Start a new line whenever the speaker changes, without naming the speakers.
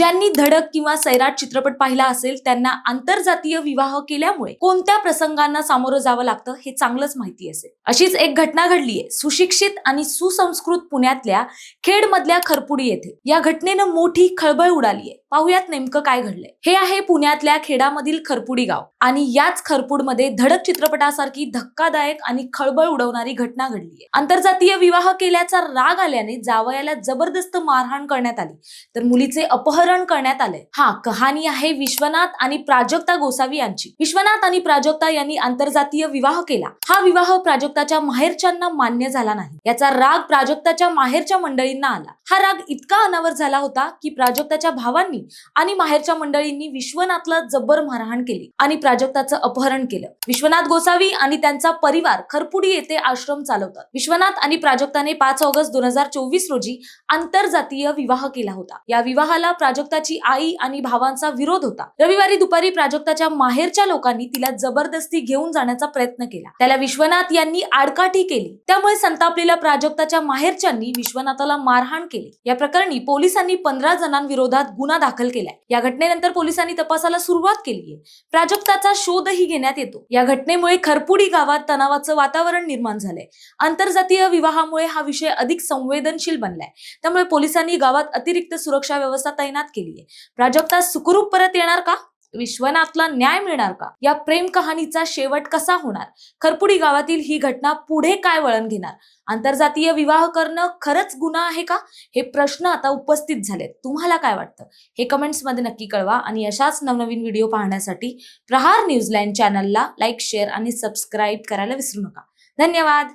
ज्यांनी धडक किंवा सैराट चित्रपट पाहिला असेल त्यांना आंतरजातीय विवाह केल्यामुळे कोणत्या प्रसंगांना सामोरं जावं लागतं हे चांगलंच माहिती असेल. अशीच एक घटना घडलीये सुशिक्षित आणि सुसंस्कृत पुण्यातल्या खेडमधल्या खरपुडी येथे. या घटनेनं मोठी खळबळ उडालीये पाहुयात नेमकं काय घडलंय. हे आहे पुण्यातल्या खेडामधील खरपुडी गाव. आणि याच खरपूडमध्ये धडक चित्रपटासारखी धक्कादायक आणि खळबळ उडवणारी घटना घडलीय आंतरजातीय विवाह केल्याचा राग आल्याने जावयाला जबरदस्त मारहाण करण्यात आली. तर मुलीचे अपहरण करण्यात आले हा कहाणी आहे विश्वनाथ आणि प्राजक्ता गोसावी यांची. विश्वनाथ आणि प्राजक्ता यांनी आंतरजातीय विवाह केला. हा विवाह प्राजक्ताच्या माहेरच्यांना मान्य झाला नाही. याचा राग प्राजक्ताच्या माहेरच्या मंडळींना आला. हा राग इतका अनावर झाला होता की प्राजक्ताच्या भावांनी आणि माहेरच्या मंडळींनी विश्वनाथला जबर मारहाण केली आणि प्राजक्ताचं अपहरण केलं. विश्वनाथ गोसावी आणि त्यांचा परिवार खरपुडी येथे आश्रम चालवतात. विश्वनाथ आणि प्राजक्ताने पाच ऑगस्ट दोन हजार चोवीस रोजी आंतरजातीय विवाह केला होता. या विवाहाला प्राजक्ताची आई आणि भावांचा विरोध होता. रविवारी दुपारी प्राजक्ताच्या माहेरच्या लोकांनी तिला जबरदस्ती घेऊन जाण्याचा प्रयत्न केला. त्याला विश्वनाथ यांनी आडकाठी केली. त्यामुळे संतापलेल्या प्राजक्ताच्या माहेरच्यांनी विश्वनाथाला मारहाण केली. या प्रकरणी पोलिसांनी पंधरा जणांविरोधात गुन्हा दाखल केलाय. या घटनेनंतर पोलिसांनी तपासाला सुरुवात केली आहे प्राजक्ताचा शोधही घेण्यात येतो. या घटनेमुळे खरपुडी गावात तणावाचं वातावरण निर्माण झालंय. आंतरजातीय विवाहामुळे हा विषय अधिक संवेदनशील बनलाय. त्यामुळे पोलिसांनी गावात अतिरिक्त सुरक्षा व्यवस्था तैनात केली आहे. प्राजक्ता सुखरूप परत येणार का? विश्वनाथला न्याय मिळणार का? या प्रेम कहाणीचा शेवट कसा होणार? खरपुडी गावातील ही घटना पुढे काय वळण घेणार? आंतरजातीय विवाह करणं खरंच गुन्हा आहे का? हे प्रश्न आता उपस्थित झालेत. तुम्हाला काय वाटतं? हे कमेंट्समध्ये नक्की कळवा आणि अशाच नवनवीन व्हिडिओ पाहण्यासाठी प्रहार न्यूझीलँड चॅनलला लाईक शेअर आणि सबस्क्राईब करायला विसरू नका. धन्यवाद!